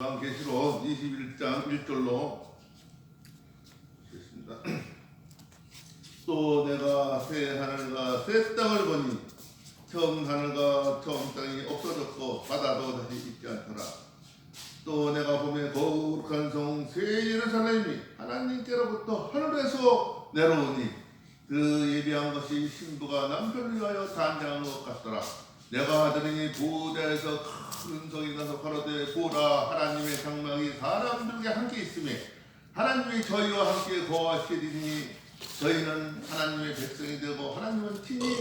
요한계시록 21장 1절로 읽겠습니다. 또 내가 새 하늘과 새 땅을 보니 처음 하늘과 처음 땅이 없어졌고 바다도 다시 있지 않더라. 또 내가 보면 거룩한 성 새 예루살렘이 하나님께로부터 하늘에서 내려오니 그 예비한 것이 신부가 남편을 위하여 단장한 것 같더라. 내가 들으니 보좌에서 큰 성이 나서 가로되 보라. 하나님의 장막이 사람들에게 함께 있음에 하나님이 저희와 함께 거하시리니 저희는 하나님의 백성이 되고 하나님은 친히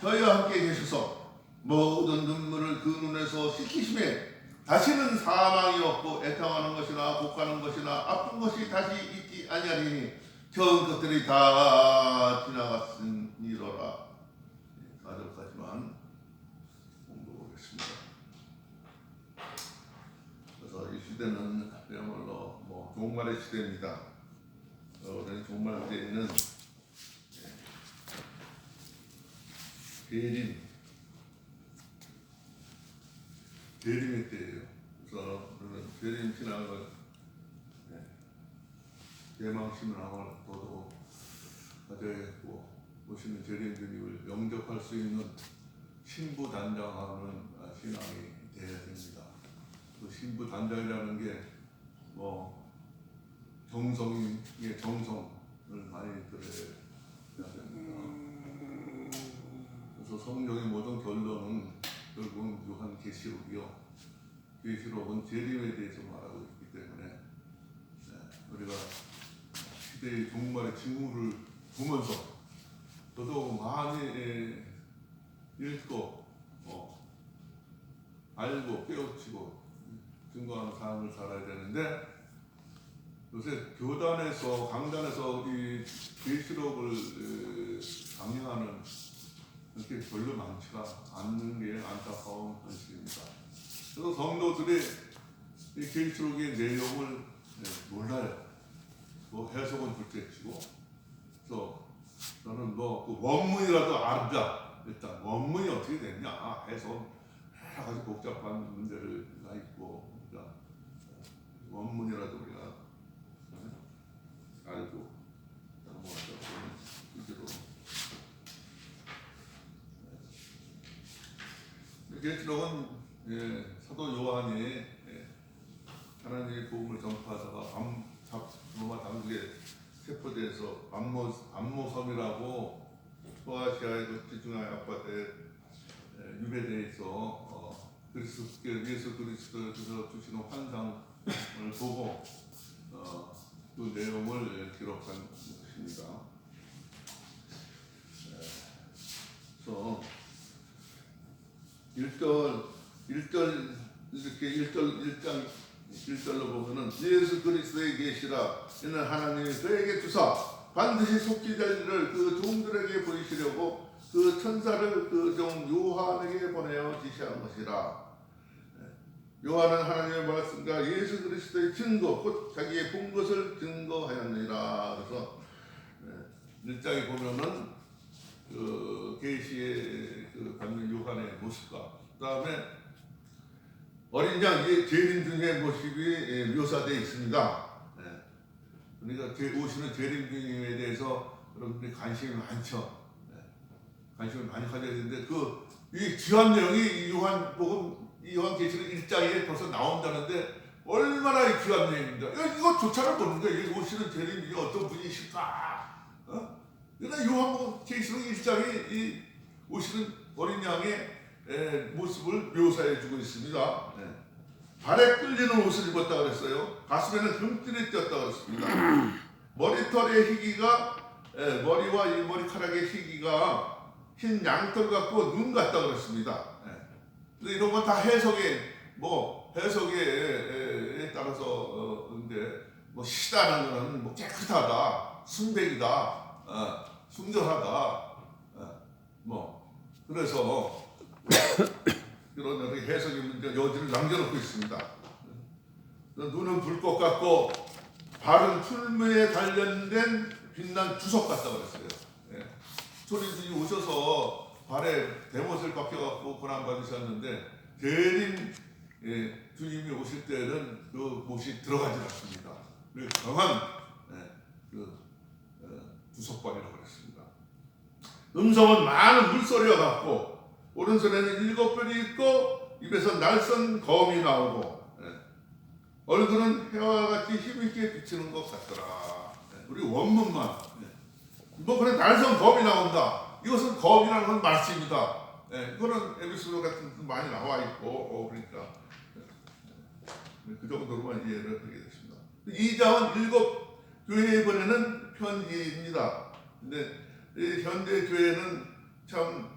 저희와 함께 계셔서 모든 눈물을 그 눈에서 씻기심에 다시는 사망이 없고 애통하는 것이나 곡하는 것이나 아픈 것이 다시 있지 아니하리니 처음 것들이 다 지나갔으니로라 가족까지만 공부하겠습니다. 그래서 이 시대는 그야말로 뭐 종말의 시대입니다. 어, 우리는 종말 시대에는 대림 대림의 때예요. 그래서 우리는 대림 신앙을 네, 대망신앙을 더더욱 가져야 했고 멋있는 대림 주님을 영접할 수 있는 신부 단장하는 아, 신앙이 되어야 됩니다. 그 신부 단장이라는 게 뭐 정성의 정성을 많이 들어야 됩니다. 그래서 성경의 모든 결론은 결국은 요한 계시록이요. 계시록은 재림에 대해서 말하고 있기 때문에 네, 우리가 시대의 종말의 징후를 보면서 더더욱 많이 예, 읽고 어, 알고 깨우치고 증거하는 삶을 살아야 되는데 요새 교단에서 강단에서 이 계시록을 에, 강의하는 이렇게 별로 많지가 않는 게 안타까운 현실입니다. 그래서 성도들이 이 계시록의 내용을 예, 몰라요. 뭐 해석은 둘째치고 그래서 저는 뭐 그 원문이라도 알자 일단 원문이 어떻게 되냐 해서 여러 가지 복잡한 문제가 있고 원문이라도 우리가 알고 넘어가자 주제로 계시록은 예, 사도 요한이 예, 하나님의 복음을 전파하다가 암, 잡, 로마 당국에 세포대에서 암모, 암모섬이라고 소아시아의 그 지중해 앞바다에 예, 유배되어 있어 어, 그리스도께 예수 그리스도께서 주시는 환상 을 보고 어, 그 내용을 기록한 것입니다. 예, 그래서 1절 1절 이렇게 1절 1장 1절로 보면은 예수 그리스도의 계시라 이는 하나님이 그에게 주사 반드시 속지 될 일을 그 종들에게 보이시려고 그 천사를 그 종 요한에게 보내어 지시한 것이라 예. 요한은 하나님의 말씀과 예수 그리스도의 증거 곧 자기의 본 것을 증거하였느니라 그래서 1장에 보면은 그 계시의 그 받는 요한의 모습과 그다음에 어린 양 예, 재림 중의 모습이 예, 묘사되어 있습니다. 예. 그러니까 제- 오시는 재림 중에 대해서 여러분들이 관심이 많죠. 예. 관심을 많이 가져야 되는데 그이 귀한 내용이 이 요한복음 이 요한계시록 1장에 벌써 나온다는데 얼마나 이 귀한 내용입니다. 이거- 이거조차를 모르는 거예요. 이 오시는 재림이 어떤 분이실까? 어? 그러나 요한복음 계시록 1장이 이 오시는 어린 양의 에, 모습을 묘사해 주고 있습니다. 네. 발에 끌리는 옷을 입었다 그랬어요. 가슴에는 금띠를 띄었다 그랬습니다. 머리털의 희기가 에, 머리와 이 머리카락의 희기가 흰 양털 같고 눈 같다 그랬습니다. 예. 근데 이런 건 다 해석에 뭐 해석에 따라서 어, 근데 뭐 시다는 거는 뭐 깨끗하다, 순백이다, 어, 순결하다, 어, 뭐 그래서 이런 해석의 문제 여지를 남겨놓고 있습니다. 눈은 불꽃 같고 발은 풀무에 단련된 빛난 주석 같다 그랬어요. 예. 소리들이 오셔서 발에 대못을 박혀갖고 고난 받으셨는데 대림 예, 주님이 오실 때는 그 못이 들어가지 않습니다. 그 강한 예, 그 어, 구속관이라고 그랬습니다. 음성은 많은 물소리와 같고 오른손에는 일곱 뼈이 있고 입에서 날선 검이 나오고 예, 얼굴은 해와 같이 힘있게 비치는 것 같더라. 예, 우리 원문만 예. 뭐 그래 날선 검이 나온다. 이것은 검이라는 건 말씀입니다. 예, 이거는 에비스도 같은 데 많이 나와 있고 어, 그러니까 예, 그 정도로만 이해를 하게 됐습니다. 이 장은 일곱 교회에 보내는 편지입니다. 근데 이 현대 교회는 참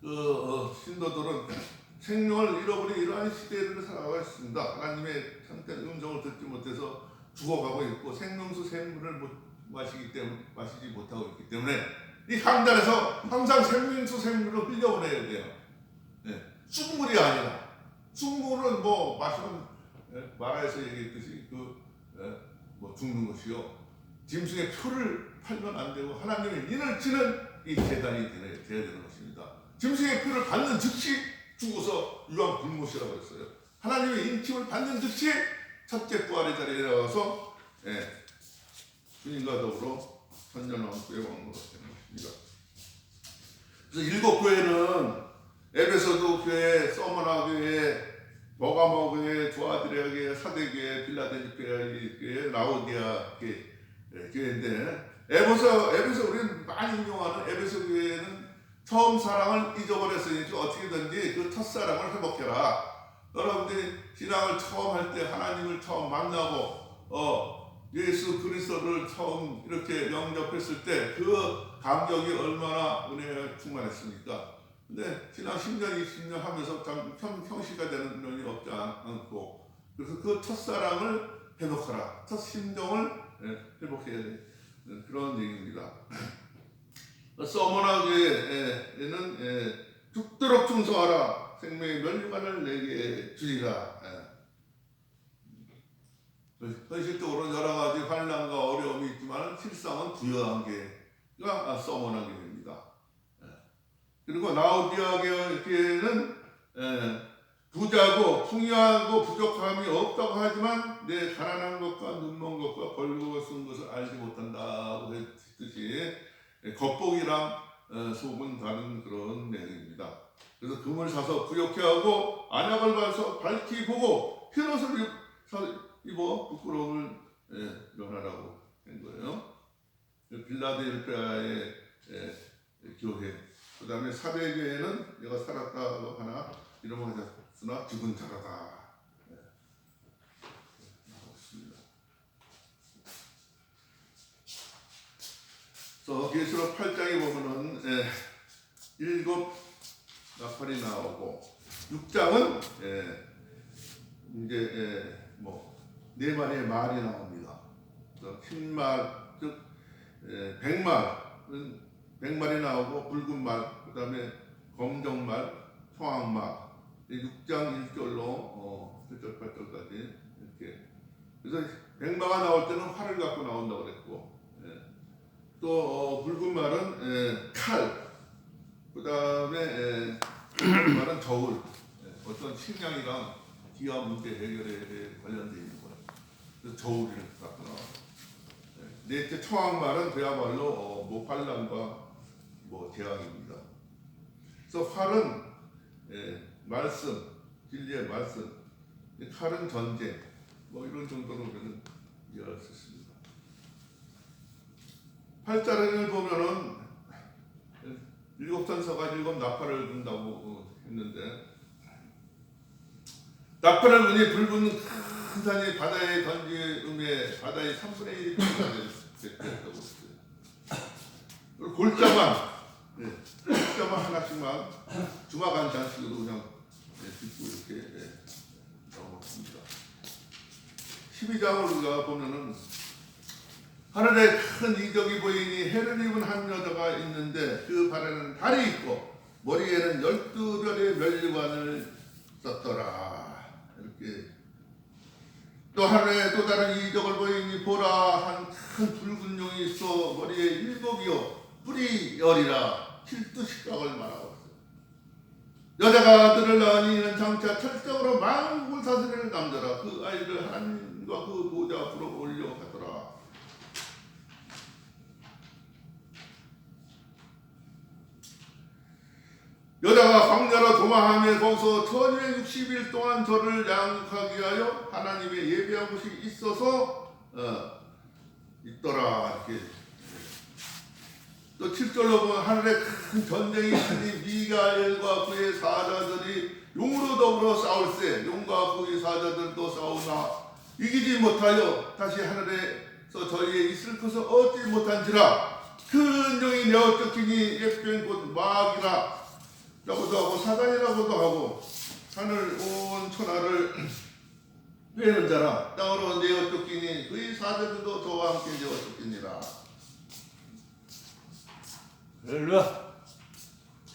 그, 어, 신도들은 생명을 잃어버린 이러한 시대를 살아가고 있습니다. 하나님의 참된 음성을 듣지 못해서 죽어가고 있고 생명수 생물을 못 마시기 때문에 마시지 못하고 있기 때문에 이 강단에서 항상 생명수 생물을 흘려보내야 돼요. 네. 쑥물이 아니라 쑥물은 뭐 마시면 예, 마라에서 얘기했듯이 그 뭐 죽는 것이요. 짐승의 표를 팔면 안 되고 하나님의 인을 치는 이 재단이 되어야 되는 것입니다. 짐승의 표를 받는 즉시 죽어서 유황 불못이라고 했어요. 하나님의 인침을 받는 즉시 첫째 부활의 자리에 나와서 예, 주님과 더불어 천년왕국의 왕으로. 그래서 일곱 교회는 에베소도 교회, 서머나 교회, 버가모 교회, 두아드레아 교회, 사대 교회, 빌라델피아 교회, 라오디아 교회, 예, 교회인데 에베소 에베소 우리는 많이 인용하는 에베소 교회는 처음 사랑을 잊어버렸으니까 어떻게든지 그 첫사랑을 회복해라. 여러분들이 신앙을 처음 할 때 하나님을 처음 만나고 어 예수 그리스도를 처음 이렇게 영접했을 때그 감격이 얼마나 은혜가 충만했습니까? 근데 지난 10년, 20년 하면서 참 형, 형식화 되는 면이 없지 않- 않고 그래서 그 첫사랑을 회복하라. 첫 심정을 예, 회복해야 되는 그런 얘기입니다. 서머나교회에는 예, 죽도록 충성하라. 생명의 멸류관을 내게 주리라. 예. 현실적으로 여러 가지 환란과 어려움이 있지만 실상은 부여한 게 가 서머나 교회입니다. 예. 그리고 나우디아 교회는 예, 부자고 풍요하고 부족함이 없다고 하지만 내 가난한 것과 눈먼 것과 벌고 쓴 것을 알지 못한다고 했듯이 예, 겉보기랑 어, 속은 다른 그런 내용입니다. 그래서 금을 사서 부욕해 하고 안약을 발서 밝히 보고 흰옷을 입어 부끄러움을 예, 면하라고 한 거예요. 빌라델피아의 예, 교회, 그 다음에 사대교회는 내가 살았다고 하나? 이름을 가졌으나 죽은 자라다. 계시록 8장에 보면은 예, 일곱 나팔이 나오고 6장은 예, 이제 예, 뭐네 마리의 말이 나옵니다. 흰말 즉 예, 백말은 백말이 나오고 붉은 말, 그 다음에 검정 말, 청황 말 6장 1절로 어, 7절 8절까지 이렇게 그래서 백마가 나올 때는 활을 갖고 나온다고 그랬고 예. 또 어, 붉은 말은 예, 칼, 그 다음에 말은 저울, 예, 어떤 식량이랑 기아 문제 해결에 관련되어 있는 거예요. 그래서 저울을 갖고 나와요. 예, 넷째 청황말은 그야말로 어, 뭐 환란과 뭐 재앙입니다. 그래서 활은 예, 말씀, 진리의 말씀, 이 칼은 전쟁, 뭐 이런 정도로 우리는 이해할 수 있습니다. 팔자를 보면은 일곱 천사가 일곱 나팔을 분다고 어, 했는데 나팔을 분이 붉은 큰 산이 바다에 던짐에 바다의 3분의 1이 됐다고 했어요. 골자만 예, 골자만 하나씩만 주마간 잔식으로 그냥 예, 빚고 이렇게 예, 나옵니다. 12장을 우리가 보면은 하늘에 큰 이적이 보이니 해를 입은 한 여자가 있는데 그 발에는 달이 있고 머리에는 열두 별의 멸류관을 썼더라 이렇게 또 하늘에 또 다른 이적을 보이니 보라 한 큰 붉은 용이 있어 머리에 일곱이요 뿔이 열이라 칠두 십각을 말하고 여자가 아들을 낳으니 이는 장차 철저으로 만국을 다스리는 남자라. 그 아이를 하나님과 그 보좌 앞으로 올려가더라 여자가 광야로 도망하며 거기서 1260일 동안 저를 양육하기 위하여 하나님의 예배한 곳이 있어서 어, 있더라. 이렇게. 또 7절로 보면 하늘에 큰 전쟁이 있으니 미가엘과 그의 사자들이 용으로 더불어 싸울세. 용과 그의 사자들도 싸우나 이기지 못하여 다시 하늘에서 저희에 있을 것을 얻지 못한지라. 큰 용이 내어 쫓기니 예병 곧 마귀라 라고도 하고 사단이라고도 하고 하늘 온 천하를 회는 자라 땅으로 내어 쫓기니 그의 사자들도 저와 함께 내어 쫓기니라 할렐루야.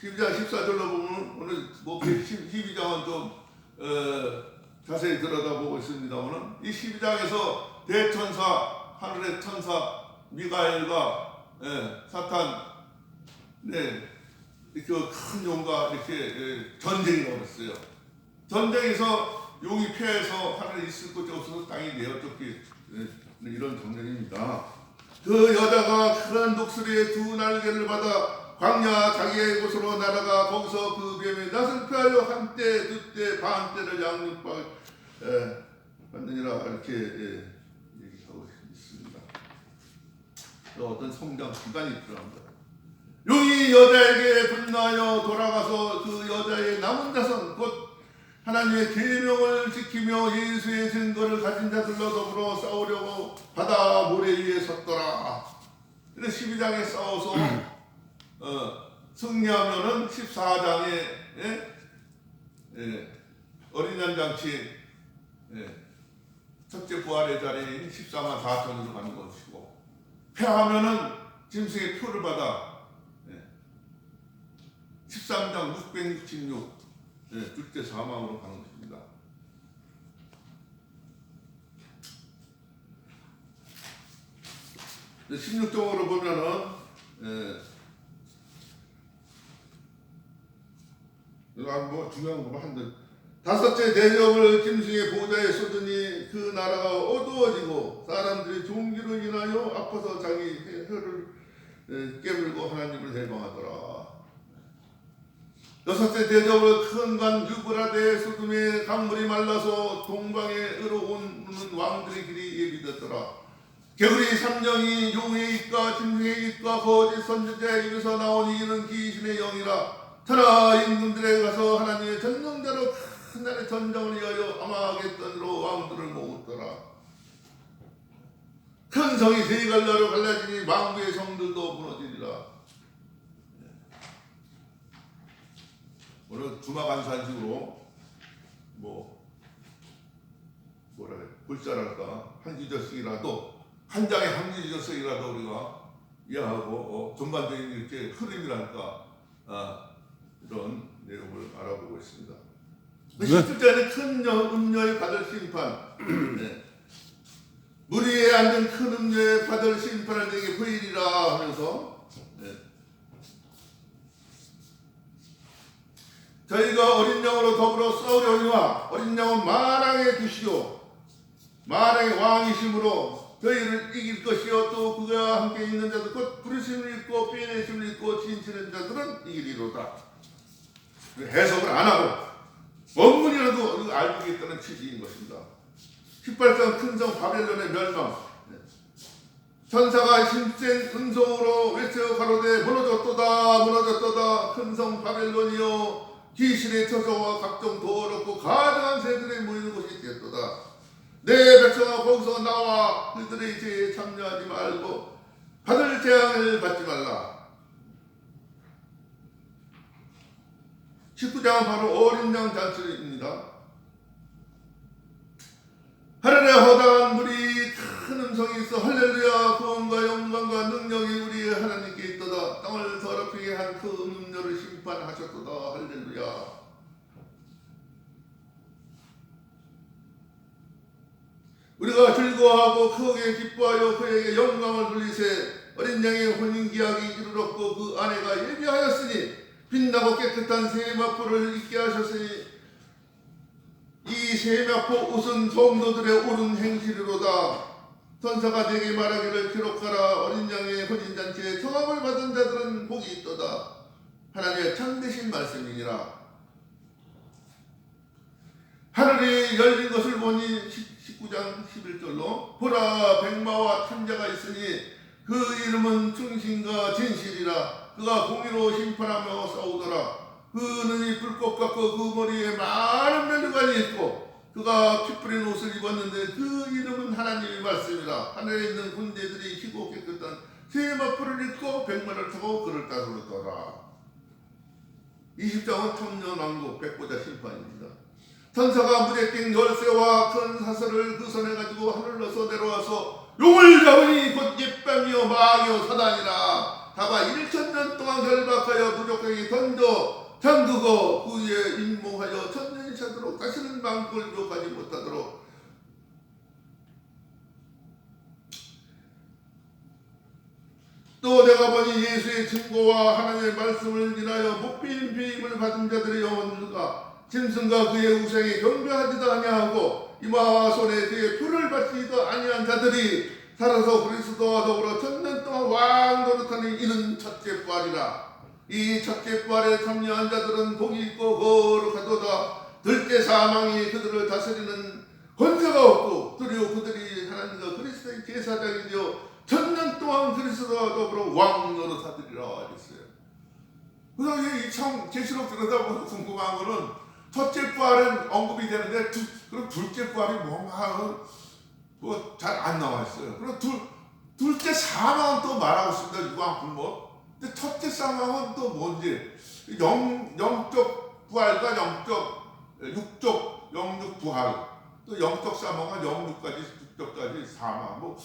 12장 14절로 보면 오늘 뭐 12장은 좀 어, 자세히 들여다보고 있습니다만은 이 12장에서 대천사 하늘의 천사 미가엘과 예, 사탄 네 이렇게 큰 용과 이렇게 예, 전쟁이 나왔어요. 전쟁에서 용이 패해서 하늘에 있을 곳이 없어서 땅이 내어쫓기 예, 이런 전쟁입니다. 그 여자가 큰 독수리의 두 날개를 받아 광야 자기의 곳으로 날아가 거기서 그 뱀의 낯을 피하여 한때 두때 반때를 양육받 에, 받느니라 이렇게 예, 얘기하고 있습니다. 또 어떤 성장 기간이 필요합니다. 용이 여자에게 분노하여 돌아가서 그 여자의 남은 자손 곧 하나님의 계명을 지키며 예수의 증거를 가진 자들로 더불어 싸우려고 바다 모래 위에 섰더라. 근데 12장에 싸워서 어, 승리하면은 14장에 예? 예, 어린 양 잔치 예, 첫째 부활의 자리인 14만 4천으로 가는 것이고 패하면은 짐승의 표를 받아 예, 13장 666 네, 둘째 사망으로 가는 것입니다. 네, 16종으로 보면은 예, 이거 뭐 중요한 거만 한데 다섯째 대접을 짐승의 보좌에 쏟으니 그 나라가 어두워지고 사람들이 종기로 인하여 아파서 자기 혀를 예, 깨물고 하나님을 대망하더라. 여섯째 대접을 큰간 유브라데 소돔의 강물이 말라서 동방에 으러오는 왕들의 길이 예비됐더라. 개구리 삼령이 용의 입과 짐승의 입과 거짓 선지자의 입에서 나오니 이는 귀신의 영이라. 터라 임금들에 가서 하나님의 전령자로 큰 날의 전장을 위하여 아마겟돈으로 왕들을 모으더라. 큰 성이 세 갈라로 갈라지니 망부의 성들도 무너지리라. 오늘 주마간산식으로 뭐 뭐라 그래 글자랄까 한 기저씩이라도 한 장에 한 기저씩이라도 우리가 이해하고 어, 전반적인 이렇게 흐름이랄까 아, 이런 내용을 알아보고 있습니다. 네. 17절에는 큰 여- 음녀에 받을 심판 네. 물 위에 앉은 큰 음녀에 받을 심판을 내게 보이리라 하면서 네. 저희가 어린 양으로 더불어 싸우려니와 어린 양은 마랑의 두시요. 마랑의 왕이심으로 저희를 이길 것이요. 또 그가 함께 있는 자들 곧 부르심을 입고 빼내심을 입고 진치는 자들은 이기리로다. 해석을 안 하고 원문이라도 알겠다는 취지인 것입니다. 18장 큰성 바벨론의 멸망. 천사가 힘센 음성으로 외쳐 가로되 무너졌도다 무너졌도다. 큰성 바벨론이여 귀신의 처소와 각종 더럽고 가증한 새들이 모이는 곳이 되었도다. 내 백성아 거기서 나와 그들의 죄에 참여하지 말고 받을 재앙을 받지 말라. 19장은 바로 어린 양 잔치입니다. 하늘에 허다한 물이 큰 음성이 있어 할렐루야 구원과 영광과 능력이 우리 하나님 께 있도다 땅을 더럽히게 한 그 음료를 심판하셨도다. 할렐루야. 우리가 즐거워하고 크게 기뻐하여 그에게 영광을 돌리세 어린 양의 혼인기약이 이르렀고 그 아내가 예비하였으니 빛나고 깨끗한 세마포를 입게 하셨으니 이 세마포 옷은 성도들의 옳은 행실이로다 선사가 내게 말하기를 기록하라. 어린 양의 혼인잔치에 청함을 받은 자들은 복이 있도다. 하나님의 참되신 말씀이니라. 하늘이 열린 것을 보니 19장 11절로 보라 백마와 탐자가 있으니 그 이름은 충신과 진실이라. 그가 공의로 심판하며 싸우더라. 그 눈이 불꽃 같고 그 머리에 많은 면류관이 있고 그가 피 뿌린 옷을 입었는데 그 이름은 하나님의 말씀이라. 하늘에 있는 군대들이 희고 깨끗한 세마포를 입고 백마를 타고 그를 따르더라. 20장은 탐년왕국 백보자 심판입니다. 천사가 물에 낀 열쇠와 큰 사슬을 그 손에 가지고 하늘로서 내려와서 용을 잡으니 곧 옛밤이요 마귀요 사단이라. 다가 1천년 동안 결박하여 부족하게 던져 잠그고 그 후에 인몽하여 천년 이 차도록 다시는 망골 묘하지 못하도록 또 내가 보니 예수의 증거와 하나님의 말씀을 인하여 목빈 비임을 받은 자들의 영혼들과 짐승과 그의 우상에 경배하지도 아니하고 이마와 손에 그의 풀을 바치지도 아니한 자들이 살아서 그리스도와 더불어 천년 동안 왕 노릇하니 이는 첫째 부활이라. 이 첫째 부활에 참여한 자들은 복이 있고 거룩하도다 들때 사망이 그들을 다스리는 권세가 없고 두려워 그들이 하나님과 그리스도의 제사장이 되어 천년 동안 그리스도와 더불어 왕 노릇하리라 하셨어요 그래서 이참 계시록 들여다보면 궁금한 거는 첫째 부활은 언급이 되는데 두, 그럼 둘째 부활이 뭔가 뭐잘 안 나와 있어요. 그럼 둘 둘째 사망은 또 말하고 있습니다. 유황 불못. 근데 첫째 사망은 또 뭔지 영 영적 부활과 영적 육적 영육 부활. 또 영적 사망과 영육까지 육적까지 사망. 뭐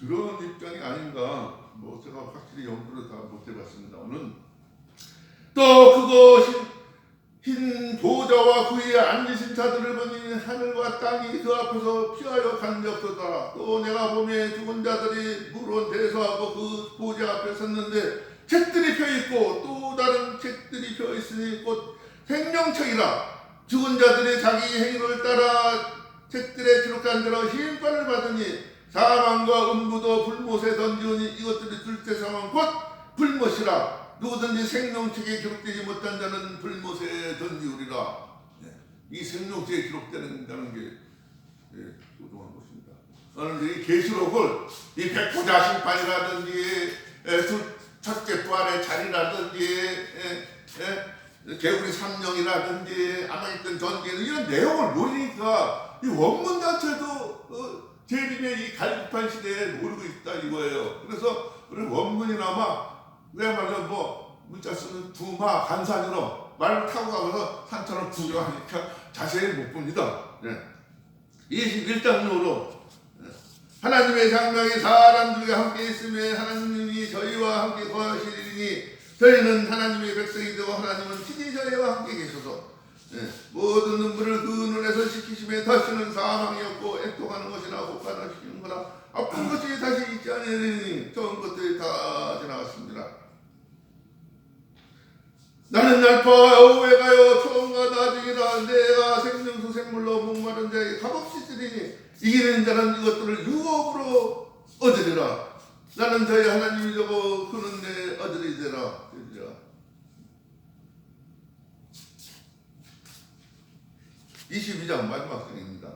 그런 입장이 아닌가. 뭐 제가 확실히 연구를 다 못 해봤습니다는 또 그것이 흰 보좌와 그 위에 앉으신 자들을 보니 하늘과 땅이 그 앞에서 피하여 간적도다. 또 내가 보매 죽은 자들이 물론 대소하고 그 보좌 앞에 섰는데 책들이 펴 있고 또 다른 책들이 펴 있으니 곧 생명책이라 죽은 자들이 자기 행위를 따라 책들에 기록한 대로 심판을 받으니 사망과 음부도 불못에 던지오니 이것들이 둘째 상황 곧 불못이라 누구든지 생명책에 기록되지 못한 자는 불못에 던지우리라. 네. 이 생명책에 기록되는 게 예, 소중한 것입니다. 그런데 이 계시록을 이 백보자 심판이라든지 예, 둘, 첫째 부활의 자리라든지 예, 예, 개구리 삼령이라든지 아마있던 전개 이런 내용을 모르니까 이 원문 자체도 어, 재림의 이 갈급한 시대에 모르고 있다 이거예요. 그래서 우리 원문이나마 그야말로 뭐 문자 쓰는 두마 간산으로 말을 타고 가면서 산처럼 구경하니까 자세히 못 봅니다. 네. 21장으로 하나님의 장막이 사람들과 함께 있으며 하나님이 저희와 함께 거하시리니 저희는 하나님의 백성이 되고 하나님은 친히 저희와 함께 계셔서 네. 모든 눈물을 그 눈에서 씻기심에 다시는 사망이 없고 애통하는 것이나 혹하나 시키는 거나 아픈 것이 다시 있지 않으니 좋은 것들이 다 지나갔습니다. 나는 날파 오해가요 처음과 나중이라 내가 생명수 생물로 목마른 자에게 값없이 쓰리니 이기는 자는 이것들을 유업으로 얻으리라 나는 저희 하나님이 되고 그는 내 아들이 되라 되리라 22장 마지막 장입니다.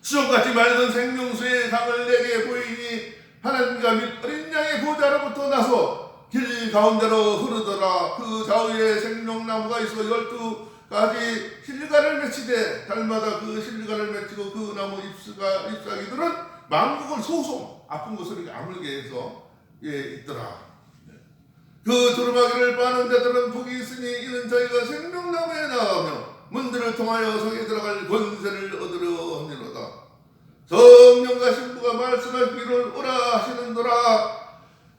수족같이 맑은 생명수의 강을 내게 보이니 하나님과 및 어린 양의 보좌로부터 나서 길 가운데로 흐르더라. 그 좌우에 생명나무가 있어 열두 가지 실가를 맺히되 달마다 그 실가를 맺히고 그 나무 잎수가 잎사귀들은 망국을 소송 아픈 것을 아물게 해서 예 있더라. 그 두루마기를 빠는 자들은 복이 있으니 이는 저희가 생명나무에 나가며 문들을 통하여 성에 들어갈 권세를 얻으려 합니로다. 성령과 신부가 말씀하시기를 오라 하시는도라.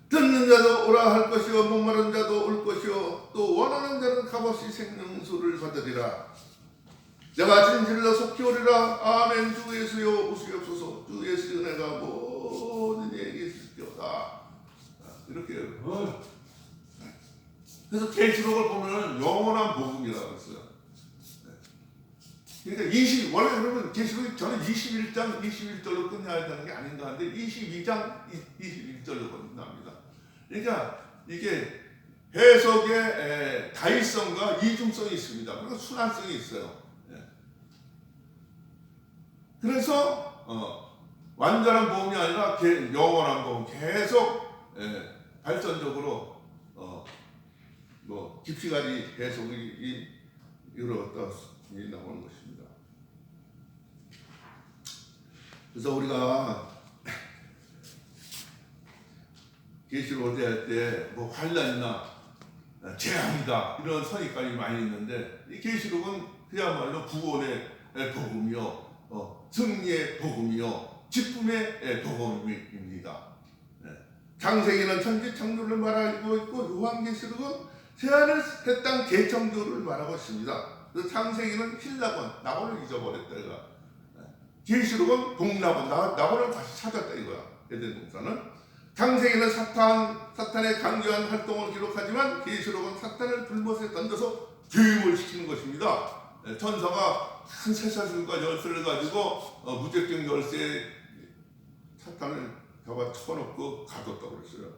듣는 자도 오라 할 것이요 목마른 자도 올 것이요 또 원하는 자는 값없이 생명수를 받으리라. 내가 진실로 속히 오리라. 아멘. 주 예수여 오시옵소서. 주 예수의 은혜가 모든 이에게 있을지어다. 이렇게 어, 그래서 계시록을 보면은 영원한 복음이라고 했어요. 네. 그러니까 20 원래 그러면 계시록이 저는 21장 21절로 끝내야 되는 게 아닌가 하는데 22장 21절로 끝납니다. 그러니까 이게 해석의 에, 다의성과 이중성이 있습니다. 그리고 순환성이 있어요. 예. 그래서 어, 완전한 보험이 아니라 개- 영원한 보험 계속 예, 발전적으로 어, 뭐 깊이가지 해석이 이- 이루어졌다 이 나오는 것입니다. 그래서 우리가 계시록 대할 때 뭐 환란이나 재앙이다 이런 선입관이 많이 있는데 이 계시록은 그야말로 구원의 복음이요, 어, 승리의 복음이요, 기쁨의 복음입니다. 네. 창세기는 천지 창조를 말하고 있고 요한계시록은 새하늘 새땅 개창조를 말하고 있습니다. 창세기는 힐라본 나홀을 잊어버렸다. 네. 계시록은 동라본 나, 나홀을 다시 찾았다 이거야. 에덴 동산은 창세기는 사탄 사탄의 강조한 활동을 기록하지만 계시록은 사탄을 불못에 던져서 교육을 시키는 것입니다. 예, 천사가 큰 쇠사슬과 열쇠를 가지고 어, 무적경 열쇠에 사탄을 잡아 쳐놓고 가뒀다고 그랬어요.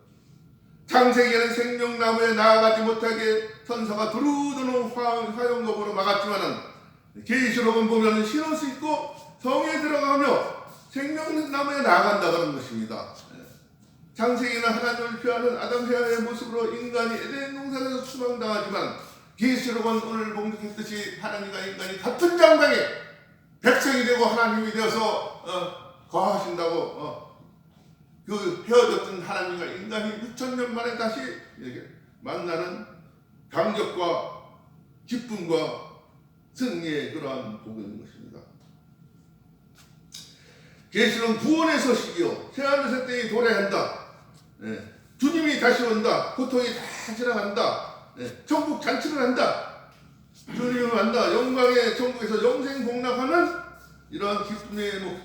창세기에는 생명나무에 나아가지 못하게 천사가 두루두루 화- 화용검으로 막았지만은 계시록은 보면 신을 수 있고 성에 들어가며 생명나무에 나아간다는 것입니다. 예. 창세기는 하나님을 피하는 아담 헤아의 모습으로 인간이 에덴 동산에서 추방당하지만 계시록은 오늘 봉독했듯이 하나님과 인간이 같은 장당에 백성이 되고 하나님이 되어서 어, 거하신다고 어, 그 헤어졌던 하나님과 인간이 6천 년 만에 다시 이렇게 만나는 감격과 기쁨과 승리의 그러한 복인 것입니다. 계시는 구원의 소식이요 새하늘 새 땅이 도래한다. 예. 주님이 다시 온다. 고통이 다 지나간다. 예. 천국 잔치를 한다. 주님을 만나 영광의 천국에서 영생 복락하는 이러한 기쁨의 뭐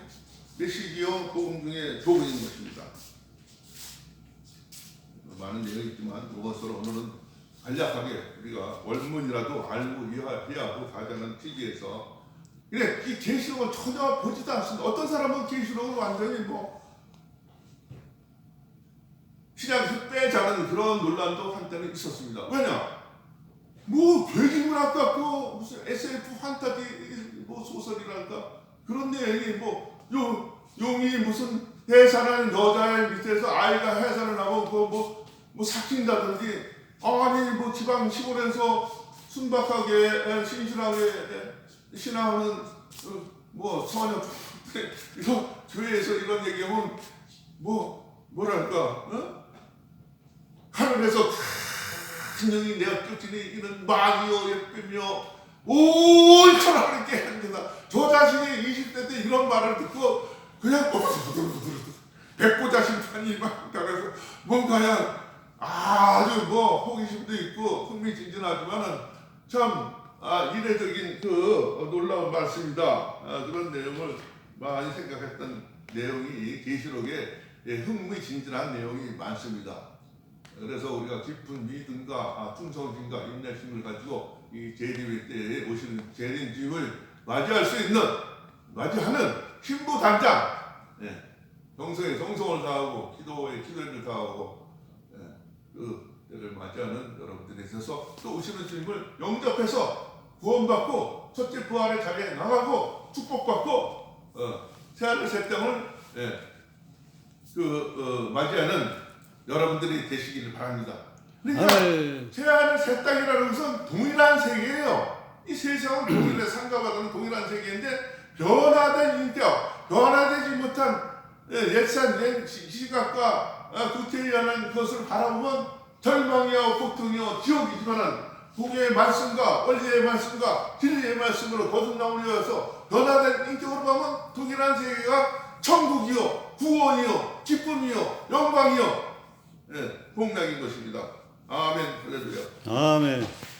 메시지요 복음 중에 복음인 것입니다. 많은 내용이 있지만 그것으로 오늘은 간략하게 우리가 원문이라도 알고 이해- 이해하고 가자는 취지에서 그래 이 계시록은 전혀 보지도 않습니다. 어떤 사람은 계시록을 완전히 뭐 시작에서 빼자는 그런 논란도 한때는 있었습니다. 왜냐? 뭐 괴기문학 같고 무슨 SF 판타지 뭐 소설이랄까 그런 내용이 뭐 요, 용이 무슨 해산하는 여자의 밑에서 아이가 해산을 하고 그뭐 뭐 삭힌다든지 아니 뭐 지방 시골에서 순박하게 신실하게 신앙하는 어, 뭐 처녀 이거 교회에서 이런 얘기하면 뭐 뭐랄까 어? 하늘에서 큰 영이 내가 쫓으니 이는 마귀요 예쁘며 온처럼 이렇게 합니다. 저 자신이 20대 때 이런 말을 듣고 그냥 백보자 심판이 막 따라서 뭔가야 아주 뭐 호기심도 있고 흥미진진하지만은 참 아, 이례적인 그 놀라운 말씀이다 아, 그런 내용을 많이 생각했던 내용이 계시록에 예, 흥미 진진한 내용이 많습니다. 그래서 우리가 깊은 믿음과 아, 충성심과 인내심을 가지고 이 재림의 때에 오시는 재림 주임을 맞이할 수 있는 맞이하는 신부 단장 예, 정성에 정성을 다하고 기도에 기도를 다하고 예, 그 때를 맞이하는 여러분들이 있어서 또 오시는 주님을 영접해서 구원받고 첫째 부활의 자리에 나가고 축복받고 어, 새하늘 새 땅을 예, 그 어, 맞이하는 여러분들이 되시기를 바랍니다. 그러니까. 새하늘 새 땅이라는 것은 동일한 세계예요. 이 세상은 동일해 상가받은 동일한 세계인데 변화된 인격, 변화되지 못한 예, 옛산 옛 시- 시각과 어, 구태의하는 것을 바라보면 절망이요 고통이요 지옥이지만은 공의 말씀과 원리의 말씀과 진리의 말씀으로 거듭나오려서 변화된 인격으로 보면 동일한 세계가 천국이요 구원이요 기쁨이요 영광이요 예, 복락인 것입니다. 아멘 할렐루야. 아멘.